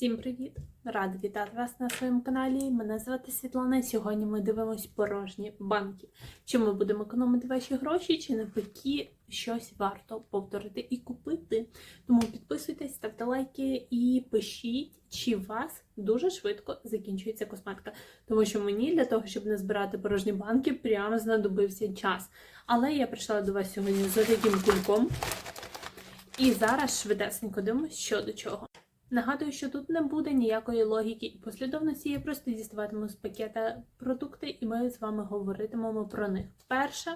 Всім привіт! Рада вітати вас на своєму каналі. Мене звати Світлана. і Сьогодні ми дивимось порожні банки. Чи ми будемо економити ваші гроші, чи навпаки щось варто повторити і купити. Тому підписуйтесь, ставте лайки і пишіть, чи у вас дуже швидко закінчується косметика. Тому що мені для того, щоб не збирати порожні банки, прямо знадобився час. Але я прийшла до вас сьогодні з таким кульком. І зараз швидесенько дивимося, що до чого. Нагадую, що тут не буде ніякої логіки і послідовності. Я просто діставатиму з пакета продукти, і ми з вами говоритимемо про них. Перше,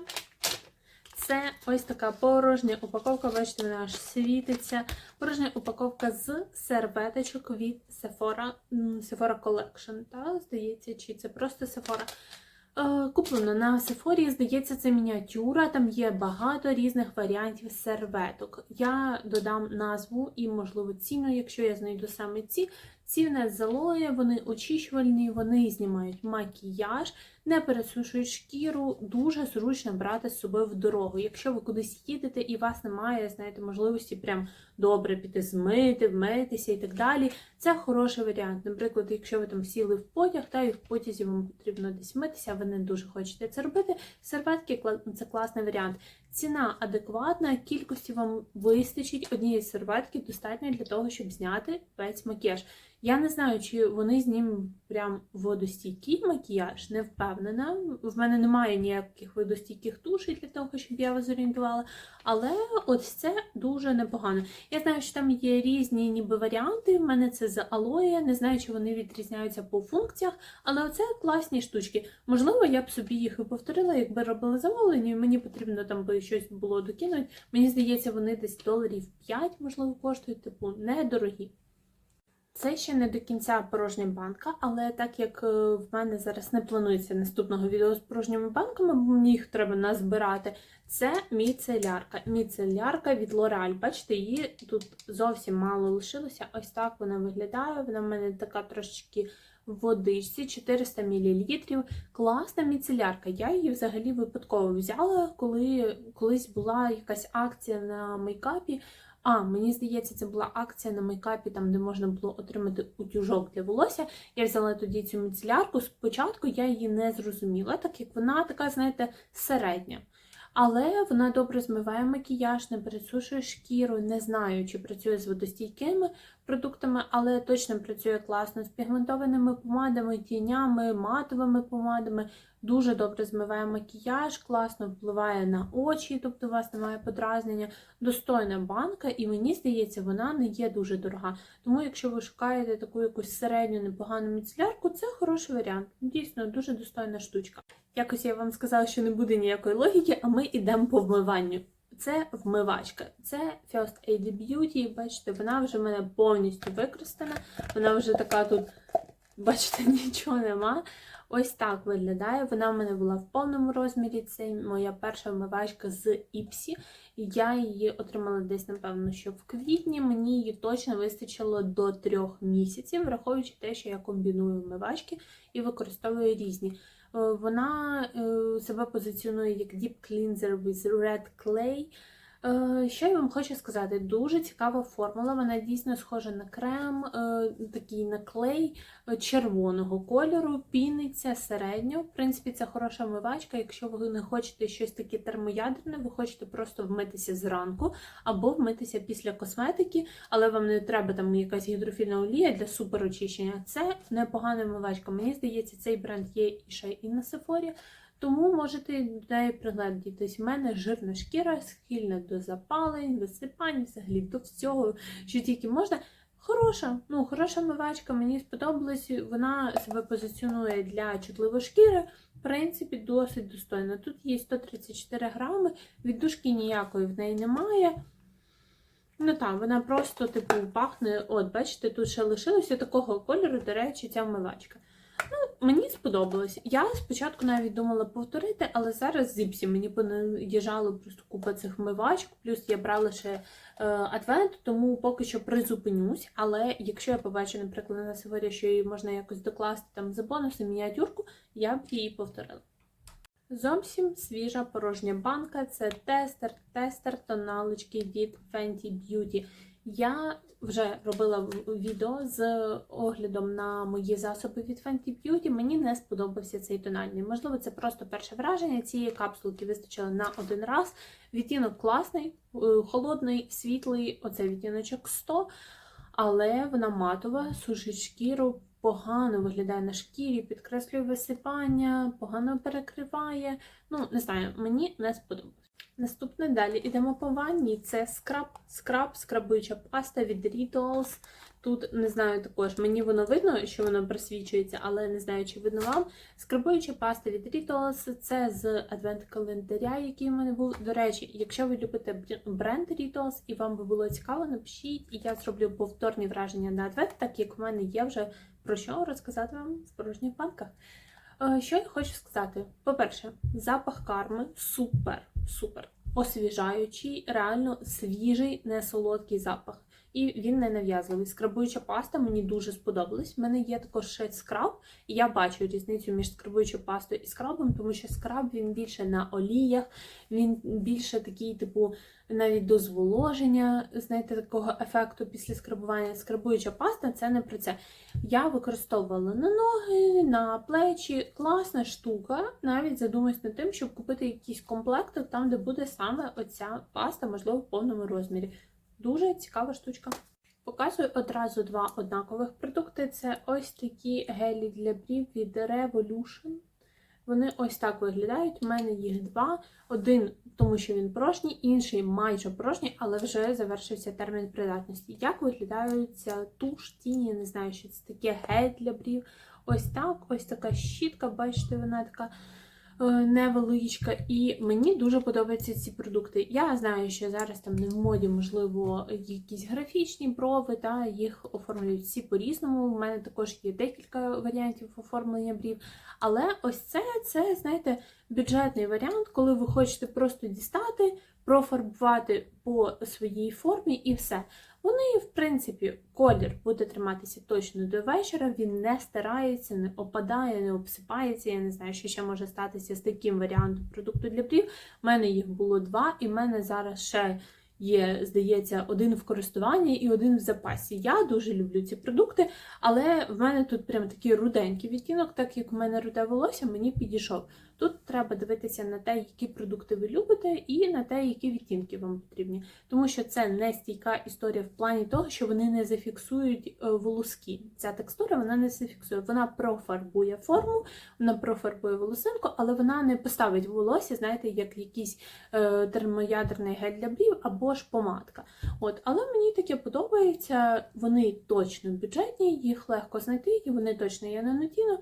це ось така порожня упаковка. Бачите, вона аж світиться. Порожня упаковка з серветочок від Sephora, Sephora Collection. Та, здається, чи це просто Sephora. Е, Куплено на Сефорі, здається, це мініатюра. Там є багато різних варіантів серветок. Я додам назву і, можливо, ціну, якщо я знайду саме ці. Ці в нас вони очищувальні, вони знімають макіяж, не пересушують шкіру. Дуже зручно брати з собою в дорогу. Якщо ви кудись їдете і у вас немає, знаєте, можливості прям добре піти змити, вмитися і так далі. Це хороший варіант. Наприклад, якщо ви там сіли в потяг, та і в потязі вам потрібно десь митися, ви не дуже хочете це робити. Серветки це класний варіант. Ціна адекватна, кількості вам вистачить однієї серветки достатньо для того, щоб зняти весь макіяж. Я не знаю, чи вони знімуть прям водостійкий макіяж, не впевнена. В мене немає ніяких водостійких тушей для того, щоб я вас зорієнтувала. Але ось це дуже непогано. Я знаю, що там є різні ніби варіанти. В мене це з алоє, не знаю, чи вони відрізняються по функціях, але оце класні штучки. Можливо, я б собі їх і повторила, якби робила замовлення, і мені потрібно там би щось було докинути. Мені здається, вони десь доларів 5, можливо, коштують, типу, недорогі. Це ще не до кінця порожня банка, але так як е, в мене зараз не планується наступного відео з порожніми банками, бо мені їх треба назбирати. Це міцелярка. Міцелярка від L'Oreal. Бачите, її тут зовсім мало лишилося. Ось так вона виглядає. Вона в мене така трошечки в водичці, 400 мл. Класна міцелярка. Я її взагалі випадково взяла, коли колись була якась акція на мейкапі. А, мені здається, це була акція на мейкапі, там де можна було отримати утюжок для волосся. Я взяла тоді цю міцелярку. Спочатку я її не зрозуміла, так як вона така, знаєте, середня. Але вона добре змиває макіяж, не пересушує шкіру. Не знаю, чи працює з водостійкими продуктами, але точно працює класно з пігментованими помадами, тінями, матовими помадами. Дуже добре змиває макіяж, класно впливає на очі, тобто у вас немає подразнення. Достойна банка, і мені здається, вона не є дуже дорога. Тому, якщо ви шукаєте таку якусь середню непогану міцелярку, це хороший варіант. Дійсно, дуже достойна штучка. Якось я вам сказала, що не буде ніякої логіки, а ми йдемо по вмиванню. Це вмивачка. Це First Aid Beauty. Бачите, вона вже в мене повністю використана. Вона вже така тут, бачите, нічого нема. Ось так виглядає. Вона в мене була в повному розмірі. Це моя перша вмивачка з Іпсі. Я її отримала десь, напевно, що в квітні. Мені її точно вистачило до трьох місяців, враховуючи те, що я комбіную вмивачки і використовую різні. Е, Вона е, себе позиціонує як Deep Cleanser with Red Clay. Е, Що я вам хочу сказати? Дуже цікава формула. Вона дійсно схожа на крем, е, такий на клей е, червоного кольору, піниться середньо. В принципі, це хороша вмивачка. Якщо ви не хочете щось таке термоядерне, ви хочете просто вмитися зранку або вмитися після косметики, але вам не треба там якась гідрофільна олія для суперочищення. Це непогана вмивачка. Мені здається, цей бренд є ще і на Сефорі. Тому можете до неї пригледітись. У мене жирна шкіра, схильна до запалень, висипань, взагалі до всього, що тільки можна. Хороша, ну хороша мивачка, мені сподобалась. Вона себе позиціонує для чутливої шкіри. В принципі, досить достойна. Тут є 134 грами, віддушки ніякої в неї немає. Ну так, вона просто, типу, пахне. От, бачите, тут ще лишилося такого кольору, до речі, ця вмивачка. Мені сподобалось. Я спочатку навіть думала повторити, але зараз зіпсі мені понаїжджало просто купа цих вмивачок, плюс я брала ще е, адвент, тому поки що призупинюсь. Але якщо я побачу, наприклад, на Севері, що її можна якось докласти там за бонуси, мініатюрку, я б її повторила. Зовсім свіжа порожня банка це тестер, тестер тоналочки від Fenty Beauty. Я вже робила відео з оглядом на мої засоби від Fenty Beauty. Мені не сподобався цей тональний. Можливо, це просто перше враження. Цієї капсулки вистачило на один раз. Відтінок класний, е, холодний, світлий, оце відтіночок 100, але вона матова, сушить шкіру, погано виглядає на шкірі, підкреслює висипання, погано перекриває. Ну, не знаю, мені не сподобалось. Наступне далі ідемо по ванні. Це скраб, скраб, скрабуюча паста від Rituals. Тут не знаю також, мені воно видно, що воно просвічується, але не знаю, чи видно вам. Скрабуюча паста від Rituals це з адвент-календаря, який в мене був. До речі, якщо ви любите бренд Rituals і вам би було цікаво, напишіть, я зроблю повторні враження на адвент, так як в мене є вже про що розказати вам в порожніх банках. Е, Що я хочу сказати? По-перше, запах карми супер, супер освіжаючий, реально свіжий, не солодкий запах. І він не нав'язливий. Скрабуюча паста мені дуже сподобалась. У мене є також ще скраб, і я бачу різницю між скрабуючою пастою і скрабом, тому що скраб він більше на оліях, він більше такий, типу, навіть до зволоження, знаєте, такого ефекту після скрабування. Скрабуюча паста це не про це. Я використовувала на ноги, на плечі. Класна штука. Навіть задумаюсь над тим, щоб купити якийсь комплект, там, де буде саме оця паста, можливо, в повному розмірі. Дуже цікава штучка. Показую одразу два однакових продукти. Це ось такі гелі для брів від Revolution. Вони ось так виглядають. У мене їх два. Один, тому що він порожній, інший майже порожній, але вже завершився термін придатності. Як виглядають ця туш, тіні, не знаю, що це таке гель для брів. Ось так, ось така щітка, бачите, вона така невеличка. І мені дуже подобаються ці продукти. Я знаю, що зараз там не в моді, можливо, якісь графічні брови, та їх оформлюють всі по-різному. У мене також є декілька варіантів оформлення брів. Але ось це, це, знаєте, бюджетний варіант, коли ви хочете просто дістати, профарбувати по своїй формі і все. Вони, в принципі, колір буде триматися точно до вечора, він не стирається, не опадає, не обсипається. Я не знаю, що ще може статися з таким варіантом продукту для брів. У мене їх було два, і в мене зараз ще є, здається, один в користуванні і один в запасі. Я дуже люблю ці продукти, але в мене тут прям такий руденький відтінок, так як у мене руде волосся, мені підійшов. Тут треба дивитися на те, які продукти ви любите, і на те, які відтінки вам потрібні. Тому що це не стійка історія в плані того, що вони не зафіксують е, волоски. Ця текстура вона не зафіксує. Вона профарбує форму, вона профарбує волосинку, але вона не поставить волосся, знаєте, як якийсь е, термоядерний гель для брів або ж помадка. От, але мені таке подобається. Вони точно бюджетні, їх легко знайти, і вони точно є на нотіно.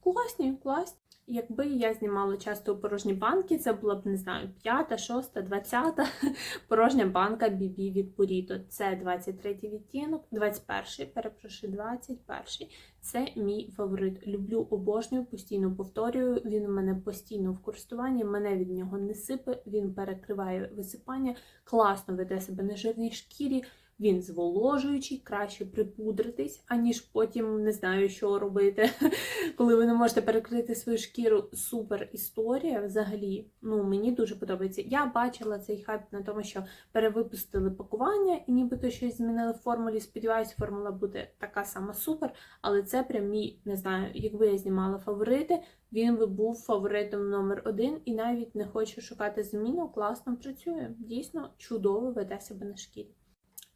Класні, класні. Якби я знімала часто порожні банки, це була б, не знаю, п'ята, шоста, двадцята порожня банка BB від Burrito. Це 23 відтінок, 21, перепрошую, 21. Це мій фаворит. Люблю, обожнюю, постійно повторюю. Він у мене постійно в користуванні, мене від нього не сипе, він перекриває висипання, класно веде себе на жирній шкірі. Він зволожуючий, краще припудритись, аніж потім не знаю, що робити, коли ви не можете перекрити свою шкіру. Супер історія взагалі. Ну мені дуже подобається. Я бачила цей хайп на тому, що перевипустили пакування і нібито щось змінили в формулі. Сподіваюсь, формула буде така сама супер. Але це прям мій, не знаю, якби я знімала фаворити, він би був фаворитом номер один і навіть не хочу шукати зміну. Класно працює. Дійсно чудово веде себе на шкірі.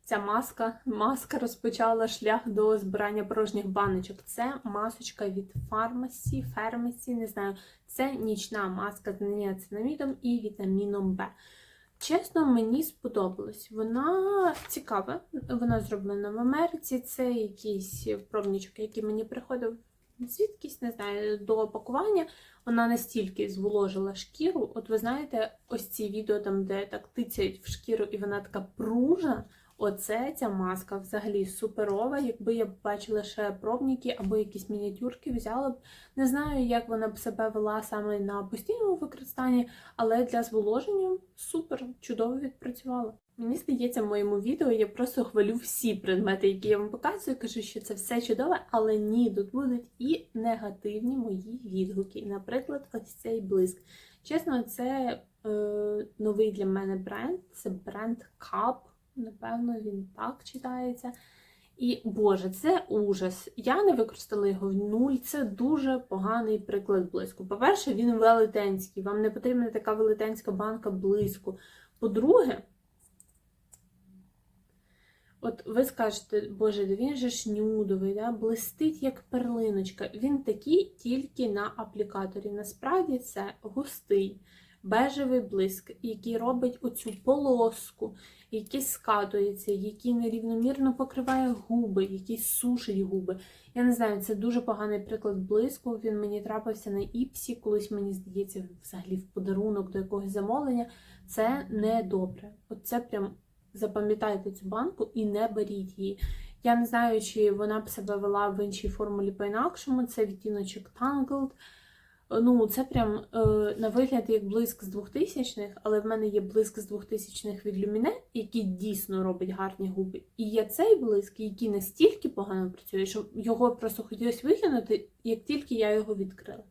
Ця маска, маска розпочала шлях до збирання порожніх баночок. Це масочка від фармасі, фермасі, не знаю. Це нічна маска з ніацинамідом і вітаміном Б. Чесно, мені сподобалось. Вона цікава, вона зроблена в Америці. Це якийсь пробничок, який мені приходив звідкись, не знаю, до опакування. Вона настільки зволожила шкіру. От ви знаєте, ось ці відео, там, де так тицяють в шкіру, і вона така пружа. Оце ця маска взагалі суперова. Якби я бачила ще пробники або якісь мініатюрки, взяла б. Не знаю, як вона б себе вела саме на постійному використанні, але для зволоження супер, чудово відпрацювала. Мені здається, в моєму відео я просто хвалю всі предмети, які я вам показую. Кажу, що це все чудове, але ні, тут будуть і негативні мої відгуки. Наприклад, ось цей блиск. Чесно, це е, новий для мене бренд. Це бренд Cup. Напевно, він так читається. І, Боже, це ужас. Я не використала його в нуль. Це дуже поганий приклад блиску. По-перше, він велетенський. Вам не потрібна така велетенська банка блиску. По-друге, от ви скажете, Боже, він же ж нюдовий, да? блистить як перлиночка. Він такий тільки на аплікаторі. Насправді це густий бежевий блиск, який робить оцю полоску, який скатується, який нерівномірно покриває губи, який сушить губи. Я не знаю, це дуже поганий приклад блиску. Він мені трапився на іпсі, колись мені здається, взагалі в подарунок до якогось замовлення. Це не добре. От це прям запам'ятайте цю банку і не беріть її. Я не знаю, чи вона б себе вела в іншій формулі по-інакшому. Це відтіночок Tangled. Ну, це прям е, на вигляд як блиск з 2000-х, але в мене є блиск з 2000-х від Lumine, який дійсно робить гарні губи. І є цей блиск, який настільки погано працює, що його просто хотілося викинути, як тільки я його відкрила.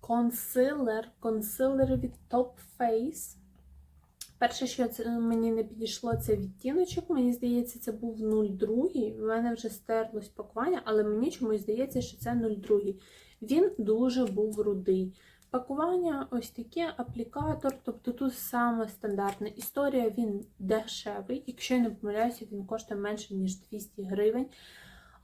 Консилер. Консилер від Top Face. Перше, що це мені не підійшло, це відтіночок. Мені здається, це був 0,2. В мене вже стерлось пакування, але мені чомусь здається, що це 0,2. Він дуже був рудий. Пакування ось таке, аплікатор, тобто тут саме стандартна історія, він дешевий. Якщо я не помиляюся, він коштує менше, ніж 200 гривень.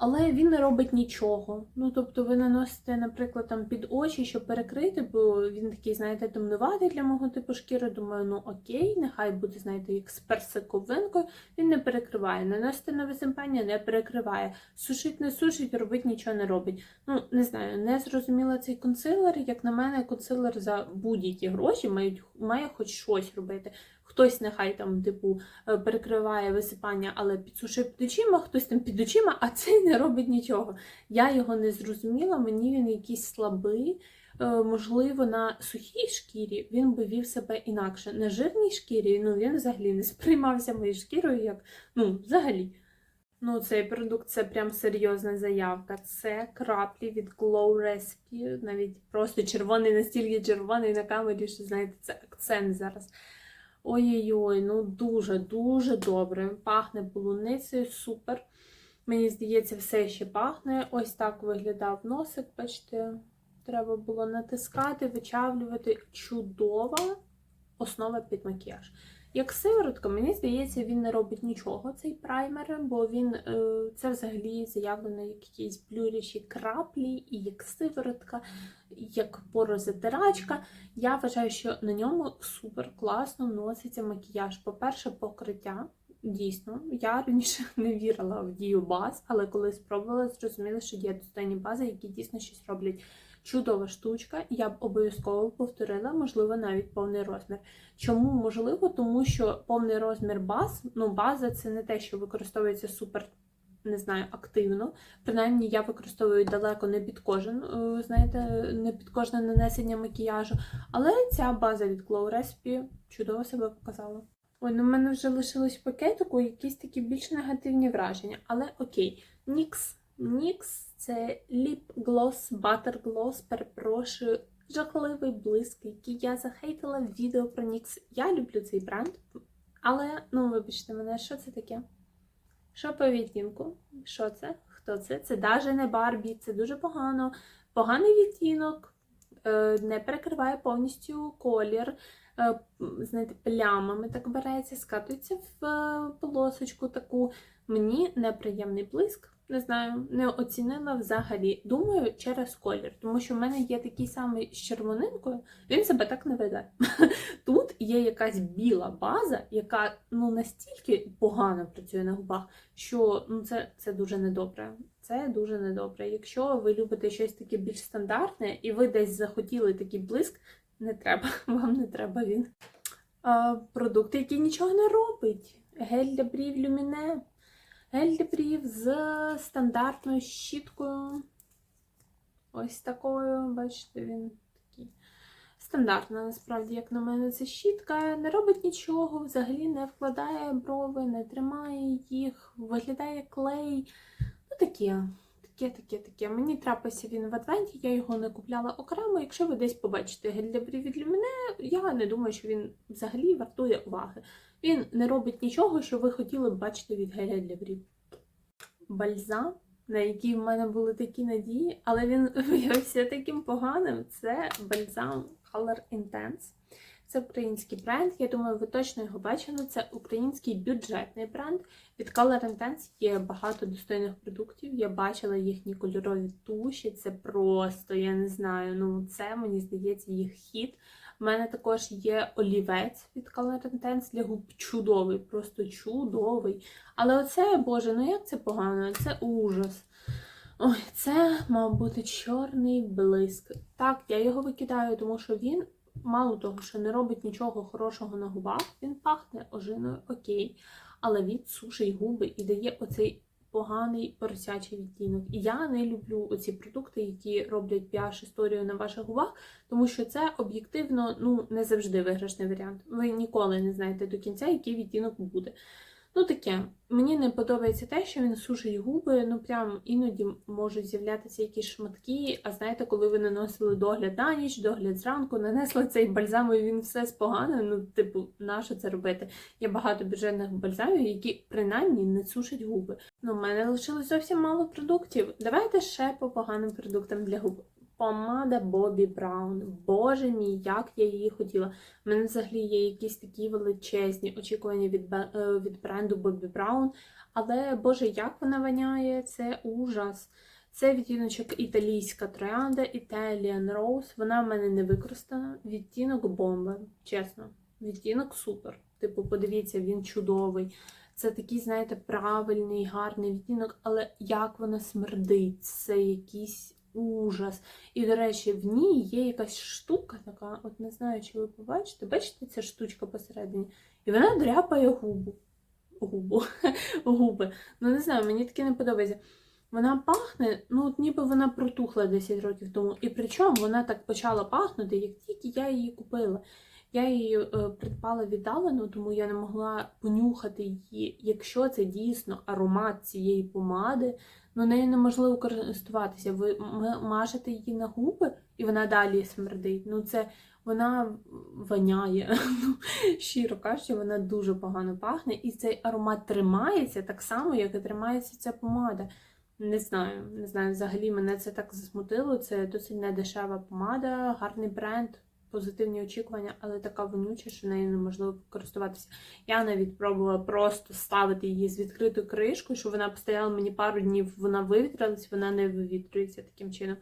Але він не робить нічого. Ну, тобто, ви наносите, наприклад, там під очі, щоб перекрити, бо він такий, знаєте, темнуватий для мого типу шкіри. Думаю, ну окей, нехай буде, знаєте, як з персиковинкою. Він не перекриває. Наносите на висипання, не перекриває. Сушить, не сушить, робить нічого не робить. Ну, не знаю, не зрозуміла цей консилер. Як на мене, консилер за будь-які гроші мають, має хоч щось робити. Хтось нехай там, типу, е, перекриває висипання, але підсушив під очима, хтось там під очима, а цей не робить нічого. Я його не зрозуміла, мені він якийсь слабий. Е, Можливо, на сухій шкірі він би вів себе інакше. На жирній шкірі ну, він взагалі не сприймався моєю шкірою як ну, взагалі. Ну, цей продукт це прям серйозна заявка. Це краплі від Glow Recipe. Навіть просто червоний, настільки червоний на камері, що знаєте, це акцент зараз. Ой-ой-ой, ну дуже-дуже добре. Пахне полуницею, супер. Мені здається, все ще пахне. Ось так виглядав носик, бачите, треба було натискати, вичавлювати. Чудова основа під макіяж. Як сиворотка, мені здається, він не робить нічого, цей праймер, бо він е, це взагалі заявлено як якісь блюрячі краплі, і як сиворотка, як порозатирачка. Я вважаю, що на ньому супер класно носиться макіяж. По-перше, покриття. Дійсно, я раніше не вірила в дію баз, але коли спробувала, зрозуміла, що є достойні бази, які дійсно щось роблять. Чудова штучка, я б обов'язково повторила, можливо, навіть повний розмір. Чому можливо? Тому що повний розмір баз, ну база це не те, що використовується супер, не знаю, активно. Принаймні, я використовую далеко не під кожен, е, знаєте, не під кожне нанесення макіяжу. Але ця база від Glow Recipe чудово себе показала. Ой, ну в мене вже лишилось в пакетику якісь такі більш негативні враження. Але окей, NYX. NYX це Lip Gloss, Butter Gloss, перепрошую, жахливий блиск, який я захейтила в відео про NYX. Я люблю цей бренд, але, ну, вибачте мене, що це таке? Що по відтінку? Що це? Хто це? Це навіть не Барбі, це дуже погано. Поганий відтінок, е, не перекриває повністю колір. е, Знаєте, плямами так береться, скатується в е, полосочку таку. Мені неприємний блиск. Не знаю, не оцінила взагалі. Думаю, через колір, тому що в мене є такий самий з червонинкою, він себе так не веде. Тут є якась біла база, яка ну настільки погано працює на губах, що ну це, це дуже недобре. Це дуже недобре. Якщо ви любите щось таке більш стандартне, і ви десь захотіли такий блиск, не треба, вам не треба він. А, продукт, який нічого не робить. Гель для брів Люміне. Гель для з стандартною щіткою. Ось такою, бачите, він такий. Стандартна, насправді, як на мене, це щітка. Не робить нічого, взагалі не вкладає брови, не тримає їх, виглядає клей. Ну, таке. Таке таке, таке, таке. Мені трапився він в адвенті, я його не купляла окремо. Якщо ви десь побачите гель для брів від мене, я не думаю, що він взагалі вартує уваги. Він не робить нічого, що ви хотіли б бачити від геля для брів. Бальзам, на який в мене були такі надії, але він виявився таким поганим. Це бальзам Color Intense. Це український бренд. Я думаю, ви точно його бачили. Це український бюджетний бренд. Від Color Intense є багато достойних продуктів. Я бачила їхні кольорові туші. Це просто, я не знаю. Ну, це мені здається їх хід. У мене також є олівець від Color Intense для губ чудовий, просто чудовий. Але оце, боже, ну як це погано? Це ужас. Ой, це, мав бути чорний блиск. Так, я його викидаю, тому що він, мало того, що не робить нічого хорошого на губах, він пахне ожиною, окей, але він сушить губи і дає оцей поганий поросячий відтінок. І я не люблю оці продукти, які роблять піаш історію на ваших губах, тому що це об'єктивно ну, не завжди виграшний варіант. Ви ніколи не знаєте до кінця, який відтінок буде. Ну таке, мені не подобається те, що він сушить губи, ну прям іноді можуть з'являтися якісь шматки. А знаєте, коли ви наносили догляд на ніч, догляд зранку, нанесли цей бальзам, і він все споганив. Ну, типу, нащо це робити? Є багато бюджетних бальзамів, які принаймні не сушать губи. Ну, в мене лишилось зовсім мало продуктів. Давайте ще по поганим продуктам для губ. Помада Бобі Браун. Боже мій, як я її хотіла. У мене взагалі є якісь такі величезні очікування від, е, від бренду Бобі Браун. Але Боже, як вона воняє, це ужас. Це відтіночок італійська троянда, Italian Rose. Вона в мене не використана. Відтінок бомба, чесно. Відтінок супер. Типу, подивіться, він чудовий. Це такий, знаєте, правильний, гарний відтінок, але як вона смердить, це якийсь ужас. І, до речі, в ній є якась штука така, от не знаю, чи ви побачите. Бачите, ця штучка посередині? І вона дряпає губу. Губу. Губи. Ну, не знаю, мені таке не подобається. Вона пахне, ну, от ніби вона протухла 10 років тому. І причому вона так почала пахнути, як тільки я її купила. Я її е, придбала віддалено, тому я не могла понюхати її, якщо це дійсно аромат цієї помади, ну нею неможливо користуватися. Ви мажете її на губи, і вона далі смердить. Ну це вона воняє. Ну, щиро кажучи, вона дуже погано пахне, і цей аромат тримається так само, як і тримається ця помада. Не знаю, не знаю. Взагалі мене це так засмутило. Це досить недешева помада, гарний бренд, позитивні очікування, але така вонюча, що нею неможливо користуватися. Я навіть пробувала просто ставити її з відкритою кришкою, щоб вона постояла мені пару днів, вона вивітрилась, вона не вивітрюється таким чином.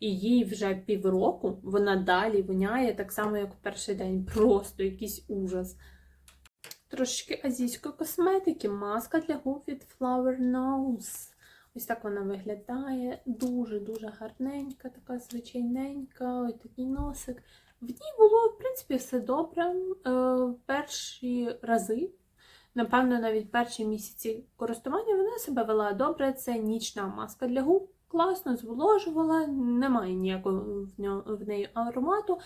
І їй вже півроку вона далі воняє так само, як в перший день. Просто якийсь ужас. Трошечки азійської косметики, маска для губ від Flower Nose. Ось так вона виглядає. Дуже-дуже гарненька, така звичайненька, ось такий носик. В ній було, в принципі, все добре. Е, перші рази, напевно, навіть перші місяці користування вона себе вела добре. Це нічна маска для губ. Класно зволожувала, немає ніякого в, неї аромату.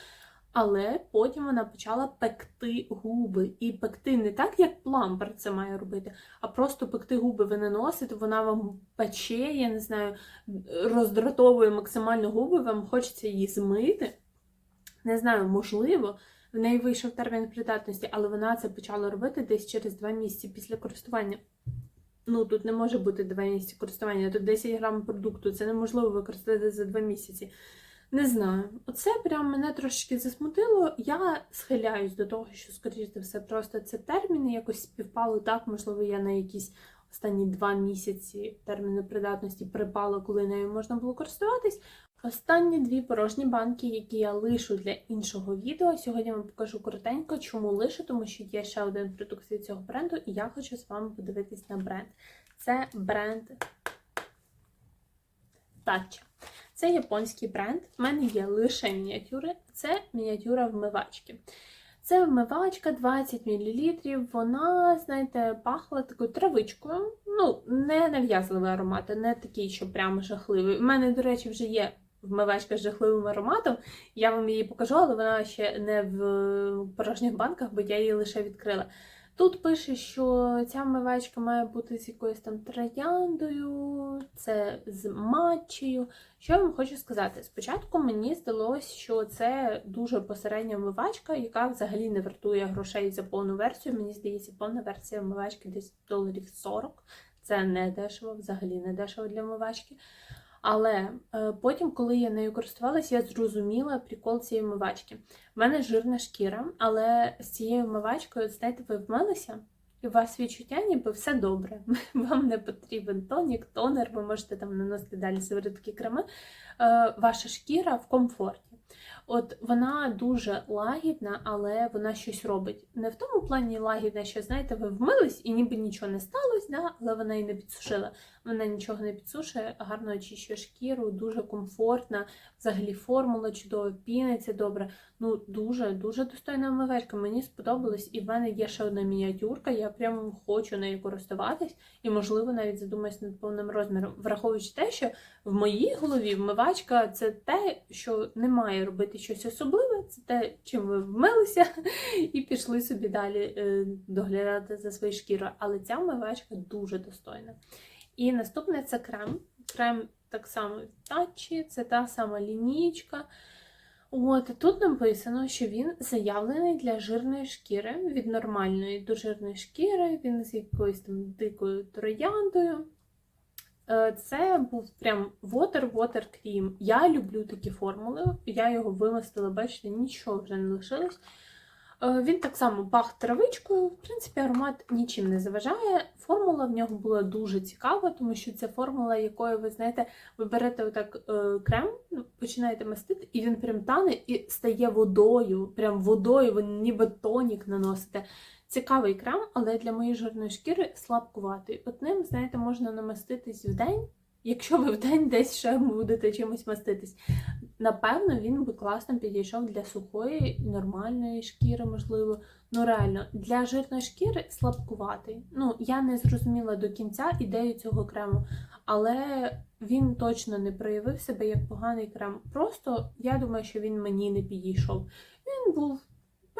Але потім вона почала пекти губи. І пекти не так, як плампер це має робити, а просто пекти губи ви не носите, вона вам пече, я не знаю, роздратовує максимально губи, вам хочеться її змити. Не знаю, можливо, в неї вийшов термін придатності, але вона це почала робити десь через два місяці після користування. Ну, тут не може бути два місяці користування, тут 10 грам продукту, це неможливо використати за два місяці. Не знаю. Оце прям мене трошки засмутило. Я схиляюсь до того, що, скоріш за все, просто це терміни якось співпало так. Можливо, я на якісь останні два місяці терміни придатності припала, коли нею можна було користуватись. Останні дві порожні банки, які я лишу для іншого відео. Сьогодні вам покажу коротенько, чому лишу, тому що є ще один продукт від цього бренду, і я хочу з вами подивитись на бренд. Це бренд Tatcha. Це японський бренд. У мене є лише мініатюри. Це мініатюра вмивачки. Це вмивачка 20 мл. Вона, знаєте, пахла такою травичкою. Ну, не нав'язливий аромат, не такий, що прямо жахливий. У мене, до речі, вже є вмивачка з жахливим ароматом. Я вам її покажу, але вона ще не в порожніх банках, бо я її лише відкрила. Тут пише, що ця вмивачка має бути з якоюсь там трояндою, це з матчею. Що я вам хочу сказати? Спочатку мені здалось, що це дуже посередня вмивачка, яка взагалі не вартує грошей за повну версію. Мені здається, повна версія вмивачки десь доларів 40. Це не дешево, взагалі не дешево для вмивачки. Але е, потім, коли я нею користувалася, я зрозуміла прикол цієї вмивачки. У мене жирна шкіра, але з цією вмивачкою, знаєте, ви вмилися, і у вас відчуття, ніби все добре. Вам не потрібен тонік, тонер, ви можете там наносити далі сиворотки креми. Е, ваша шкіра в комфорті. От вона дуже лагідна, але вона щось робить. Не в тому плані лагідна, що знаєте, ви вмились і ніби нічого не сталося, да? але вона і не підсушила. Вона нічого не підсушує, гарно очищує шкіру, дуже комфортна. Взагалі формула чудова, піниться добре. Ну дуже дуже достойна вмивачка. Мені сподобалось, і в мене є ще одна мініатюрка. Я прямо хочу нею користуватись, і можливо навіть задумаюсь над повним розміром, враховуючи те, що в моїй голові вмивачка це те, що не має робити щось особливе, це те, чим ви вмилися, і пішли собі далі е, доглядати за своєю шкірою. Але ця вмивачка дуже достойна. І наступне це крем. Крем так само в тачі, це та сама лінійка. От тут написано, що він заявлений для жирної шкіри від нормальної до жирної шкіри, він з якоюсь там дикою трояндою. Е, Це був прям water-water крім. Я люблю такі формули. Я його вимастила, бачите, нічого вже не лишилось. Е, Він так само пах травичкою, в принципі, аромат нічим не заважає. Формула в нього була дуже цікава, тому що це формула, якою ви знаєте, ви берете отак е, крем, ну, починаєте мастити, і він прям тане і стає водою. Прям водою, ви ніби тонік наносите. Цікавий крем, але для моєї жирної шкіри слабкуватий. От ним, знаєте, можна намаститись в день, якщо ви в день десь ще будете чимось маститись. Напевно, він би класно підійшов для сухої, нормальної шкіри, можливо. Ну, реально, для жирної шкіри слабкуватий. Ну, я не зрозуміла до кінця ідею цього крему, але він точно не проявив себе як поганий крем. Просто я думаю, що він мені не підійшов. Він був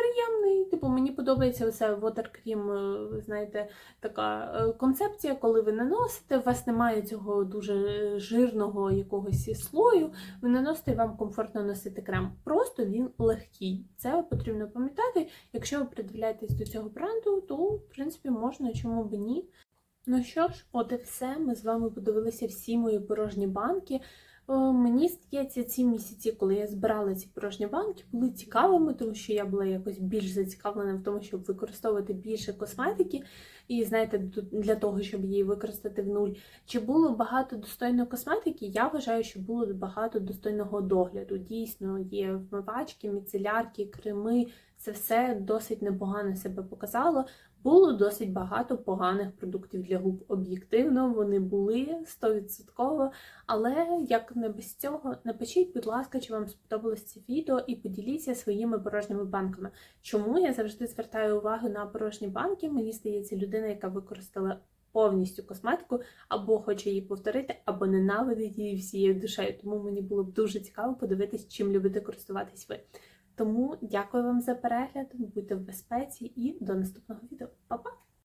приємний. Типу, мені подобається оце watercream, е, знаєте, така е, концепція, коли ви наносите, у вас немає цього дуже жирного якогось слою. Ви наносите і вам комфортно носити крем. Просто він легкий. Це потрібно пам'ятати. Якщо ви придивляєтесь до цього бренду, то в принципі можна, чому б ні. Ну що ж, от і все. Ми з вами подивилися всі мої порожні банки. О, Мені здається, ці місяці, коли я збирала ці порожні банки, були цікавими, тому що я була якось більш зацікавлена в тому, щоб використовувати більше косметики, і знаєте, для того, щоб її використати в нуль. Чи було багато достойної косметики? Я вважаю, що було багато достойного догляду. Дійсно, є вмивачки, міцелярки, креми. Це все досить непогано себе показало. Було досить багато поганих продуктів для губ. Об'єктивно, вони були 100%. Але як не без цього, напишіть, будь ласка, чи вам сподобалось це відео, і поділіться своїми порожніми банками. Чому я завжди звертаю увагу на порожні банки? Мені здається, людина, яка використала повністю косметику, або хоче її повторити, або ненавидить її всією душею. Тому мені було б дуже цікаво подивитись, чим любите користуватись ви. Тому дякую вам за перегляд, будьте в безпеці і до наступного відео. Па-па!